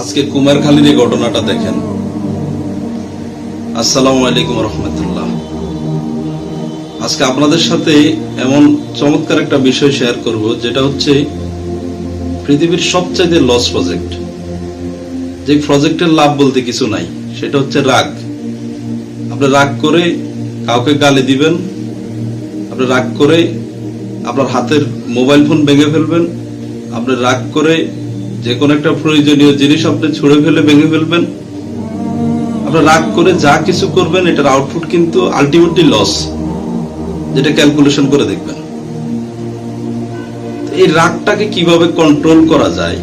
আজকে কুমারখালীর এই ঘটনাটা দেখেন। আসসালামু আলাইকুম রহমতুল্লাহ। আজকে আপনাদের সাথে এমন চমৎকার একটা বিষয় শেয়ার করব, যেটা হচ্ছে পৃথিবীর সবচাইতে লস প্রজেক্ট যে প্রজেক্টের লাভ বলতে কিছু নাই, সেটা হচ্ছে রাগ। আপনি রাগ করে কাউকে গালি দিবেন, আপনি রাগ করে আপনার হাতের মোবাইল ফোন ভেঙে ফেলবেন, আপনি রাগ করে যে কোনো একটা প্রয়োজনীয় জিনিস আপনি ছুঁড়ে ফেলে, ভেঙে ফেলবেন। আপনি রাগ করে যা কিছু করবেন, এটার আউটপুট কিন্তু আলটিমেটলি লস যেটা ক্যালকুলেশন করে দেখবেন। এই রাগটাকে কীভাবে কন্ট্রোল করা যায়,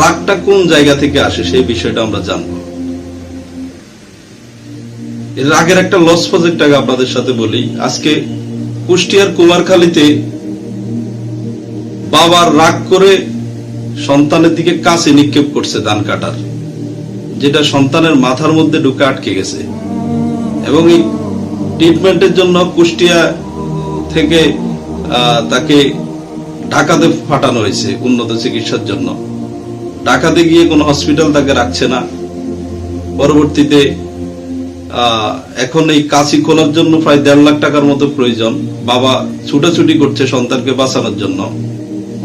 রাগটা কোন জায়গা থেকে আসে, সেই বিষয়টা আমরা জানব। এর আগের একটা লস প্রজেক্ট আগে আপনাদের সাথে বলি। আজকে কুষ্টিয়ার কুমারখালীতে বাবার রাগ করে সন্তানের দিকে কাছে নিক্ষেপ করছে ধান কাটার, যেটা সন্তানের মাথার মধ্যে ঢুকে আটকে গেছে। এবং এই ট্রিটমেন্টের জন্য কুষ্টিয়া থেকে তাকে ঢাকাতে পাঠানো হয়েছে উন্নত চিকিৎসার জন্য। ঢাকাতে গিয়ে কোনো হসপিটাল তাকে রাখছে না। পরবর্তীতে এখন এই কাশি খোলার জন্য প্রায় দেড় লাখ টাকার মতো প্রয়োজন। বাবা ছুটাছুটি করছে সন্তানকে বাঁচানোর জন্য।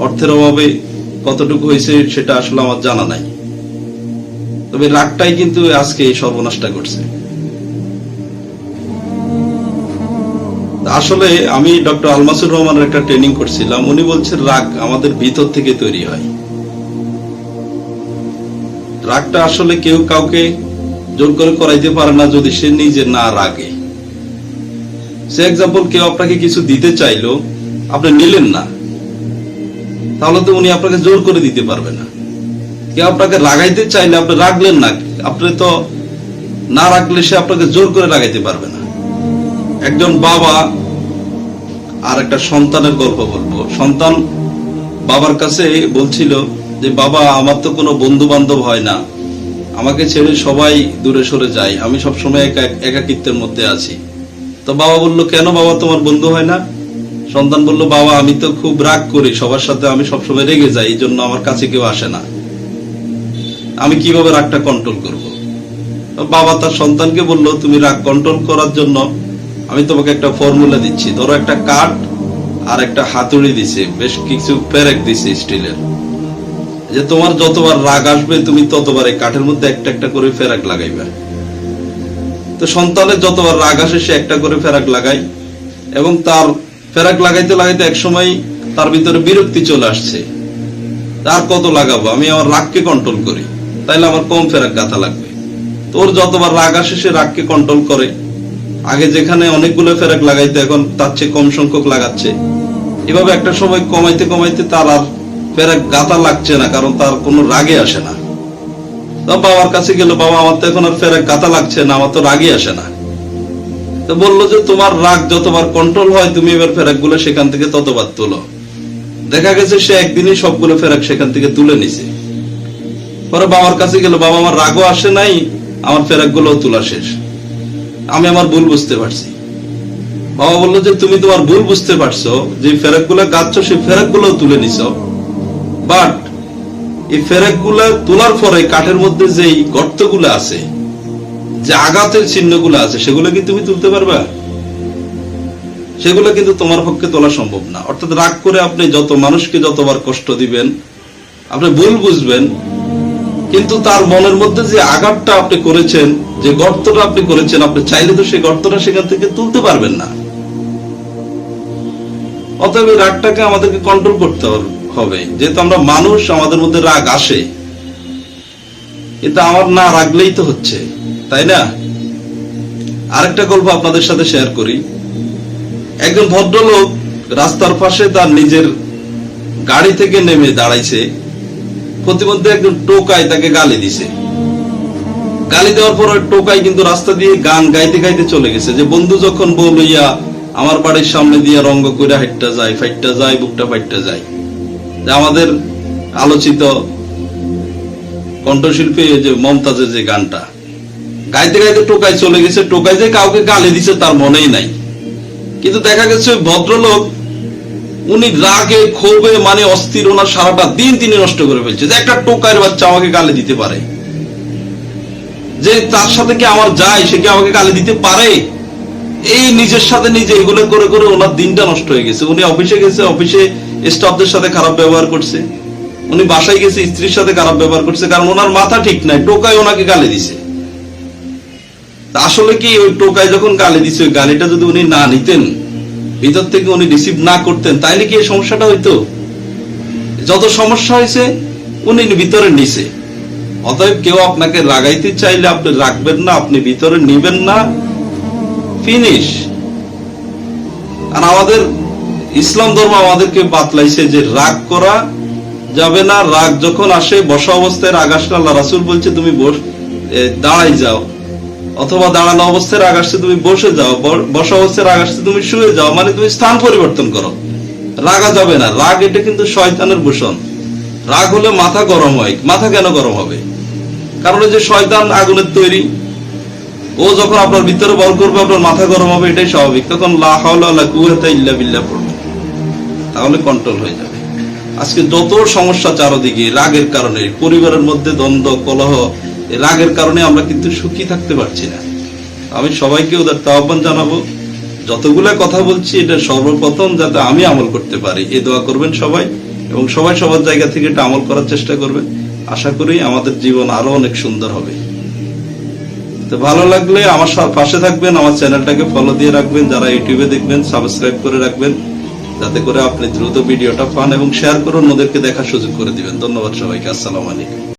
অর্থের অভাবে কতটুকু হয়েছে সেটা আসলে আমার জানা নাই। তবে রাগটাই কিন্তু আজকে এই সর্বনাশটা করছে আসলে আমি ডক্টর আলমাসুর রহমানের একটা ট্রেনিং করছিলাম, উনি বলছেন রাগ আমাদের ভিতর থেকে তৈরি হয়। রাগটা আসলে কেউ কাউকে জোর করে করাইতে পারে না যদি সে নিজে না রাগে। সে এক্সাম্পল কেউ আপনাকে কিছু দিতে চাইলো, আপনি নিলেন না। তাহলে তো উনি আপনাকে জোর করে দিতে পারবে না। কেউ আপনাকে রাগাইতে চাইলে আপনি রাখলেন না, আপনি তো না রাখলে সে আপনাকে জোর করে লাগাইতে পারবে না। একজন বাবা আর একটা সন্তানের গল্প বলব। সন্তান বাবার কাছে বলছিল যে, বাবা, আমার তো কোনো বন্ধু বান্ধব হয় না। আমাকে ছেড়ে সবাই দূরে সরে যায়। আমি সবসময় একা, একাকিত্বের মধ্যে আছি। তো বাবা বলল, কেন বাবা, তোমার বন্ধু হয় না? সন্তান বলল, বাবা, আমি তো খুব রাগ করি, সবার সাথে আমি সবসময় রেগে যাই, এই জন্য আমার কাছে কেউ আসে না। আমি কীভাবে রাগটা কন্ট্রোল করব? বাবা তার সন্তানকে বলল, তুমি রাগ কন্ট্রোল করার জন্য আমি তোমাকে একটা ফর্মুলা দিচ্ছি। ধরো একটা কাঠ আর একটা হাতুড়ি দিছে, বেশ কিছু পেরেক দিছে স্টিলের। যে তোমার যতবার রাগ আসবে, তুমি ততবার এই কাঠের মধ্যে একটা একটা করে ফেরাক লাগাইবে। তো সন্তানের যতবার রাগ আসে, সে একটা করে ফেরাক লাগাই এবং তার ফেরাক লাগাইতে লাগাইতে এক সময় তার ভিতরে বিরক্তি চলে আসছে। তার কত লাগাবো? আমি আমার রাগকে কন্ট্রোল করি। তাইলে আমার কম ফেরাক গাথা লাগবে। তোর যতবার রাগ আসে, সে রাগকে কন্ট্রোল করে। আগে যেখানে অনেকগুলো ফেরাক লাগাইতে, এখন তার চেয়ে কম সংখ্যক লাগাচ্ছে। এভাবে একটা সময় কমাইতে কমাইতে তার আর ফেরাক গাতা লাগছে না, কারণ তার কোনো রাগে আসে না। বাবার কাছে গেল, বাবা, আমার তো এখন আর ফেরাক গাতা লাগছে না, আমার তো রাগে আসে না। তো বলল যে, তোমার রাগ যতবার কন্ট্রোল হয়, তুমি এবার ফেরাকগুলো সেখান থেকে ততবার তোলো। দেখা গেছে সে একদিনই সবগুলো ফেরাক সেখান থেকে তুলে নিছে। পরে বাবার কাছে গেল, বাবা, আমার রাগও আসে নাই, আমার ফেরাকগুলো তোলা শেষ। আমি আমার ভুল বুঝতে পারছি। বাবা বলল যে, তুমি তোমার ভুল বুঝতে পারছ, যে ফেরাকগুলা গাচ্ছ, সেই ফেরাকগুলো তুলে নিছ। বাট এই ফেরাকগুলা তোলার পরে কাঠের মধ্যে যে গর্ত আছে যে আঘাতের চিহ্নগুলো আছে, সেগুলো কি তুমি তুলতে পারবা? সেগুলো কিন্তু তোমার পক্ষে তোলা সম্ভব না। অর্থাৎ রাগ করে আপনি যত মানুষকে যতবার কষ্ট দিবেন, আপনি ভুল বুঝবেন, কিন্তু তার মনের মধ্যে যে আঘাতটা আপনি করেছেন, যে গর্তটা আপনি করেছেন, আপনি চাইলে তো সেই গর্তটা সেখান থেকে তুলতে পারবেন না। অতএব এই রাগটাকে আমাদেরকে কন্ট্রোল করতে হবে। যেহেতু আমরা মানুষ, আমাদের মধ্যে রাগ আসে। কিন্তু আমার না রাগলেই তো হচ্ছে। তাই না? আরেকটা গল্প আপনাদের সাথে শেয়ার করি। একজন ভদ্রলোক রাস্তার পাশে তার নিজের গাড়ি থেকে নেমে দাঁড়াইছে। প্রতিমধ্যে একজন টোকায় তাকে গালি দিছে। গালি দেওয়ার পর টোকাই কিন্তু রাস্তা দিয়ে গান গাইতে গাইতে চলে গেছে যে, বন্ধু, যখন বউ লইয়া আমার বাড়ির সামনে দিয়ে রঙ্গ কইরা হাইটটা যায়, ফাইটটা যায়, বুকটা ফাইটটা যায়। যে আমাদের আলোচিত কণ্ঠশিল্পী যে মমতাজের যে গানটা গাইতে গাইতে টোকাই চলে গেছে টোকাই যে কাউকে গালি দিছে তার মনেই নাই। কিন্তু দেখা গেছে ভদ্রলোক, উনি রাগে, ক্ষোভে মানে অস্থির, ওনার সারাটা দিন তিনি নষ্ট করে ফেলছে। যে একটা টোকাইয়ের বাচ্চা আমাকে গালি দিতে পারে। যে তার সাথে কি আমার যায়, সে কি আমাকে গালি দিতে পারে? এই নিজের সাথে নিজে এগুলো করে করে ওনার দিনটা নষ্ট হয়ে গেছে। উনি অফিসে গেছে, অফিসে স্টাফদের সাথে খারাপ ব্যবহার করছে। উনি বাসায় গেছে, স্ত্রীর সাথে খারাপ ব্যবহার করছে, কারণ ওনার মাথা ঠিক নাই, টোকায় ওনাকে গালি দিছে। আসলে কি ওই টোকায় যখন গালি দিচ্ছে ওই গালিটা যদি উনি না নিতেন, ভিতর থেকে উনি রিসিভ না করতেন, তাইলে কি এই সমস্যাটা হইতো? যত সমস্যা হয়েছে উনি ভিতরে নিছে। অতএব কেউ আপনাকে রাগাইতে চাইলে আপনি রাখবেন না, আপনি ভিতরে নিবেন না। ফিনিশ আর আমাদের ইসলাম ধর্ম আমাদেরকে বাতলাইছে যে রাগ করা যাবে না, রাগ যখন আসে, বসা অবস্থায় রাগ আসলে আল্লাহ রাসুল বলছে, তুমি বস দাঁড়াই যাও। অথবা দাঁড়ানো অবস্থায় রাগ আসছে, তুমি বসে যাও বসা অবস্থায় রাগ আসছে, তুমি শুয়ে যাও মানে তুমি স্থান পরিবর্তন করো। রাগা যাবে না, রাগ এটা কিন্তু শয়তানের ভূষণ। রাগ হলে মাথা গরম হয়। মাথা কেন গরম হবে? কারণ যে শয়তান আগুনের তৈরি, ও যখন আপনার ভিতরে বল করবে, আপনার মাথা গরম হবে, এটাই স্বাভাবিক। তখন ইল্লা বিল্লাহ পড়বে। তাহলে কন্ট্রোল হয়ে যাবে। আজকে যত সমস্যা চারদিকে রাগের কারণে, পরিবারের মধ্যে দ্বন্দ্ব, কলহ রাগের কারণে আমরা কিন্তু সুখী থাকতে পারছি না। আমি সবাইকে ওদের আহ্বান জানাব, যতগুলা কথা বলছি, এটা সর্বপ্রথম যাতে আমি আমল করতে পারি। এই দোয়া করবেন সবাই এবং সবাই সবার জায়গা থেকে এটা আমল করার চেষ্টা করবেন। আশা করি আমাদের জীবন আরও অনেক সুন্দর হবে। তো ভালো লাগলে আমার পাশে থাকবেন, আমার চ্যানেলটাকে ফলো দিয়ে রাখবেন, যারা ইউটিউবে দেখবেন সাবস্ক্রাইব করে রাখবেন, যাতে করে আপনি দ্রুত ভিডিওটা পান এবং শেয়ার করুন ওদেরকে দেখার সুযোগ করে দিবেন। ধন্যবাদ সবাইকে, আসসালামু আলাইকুম।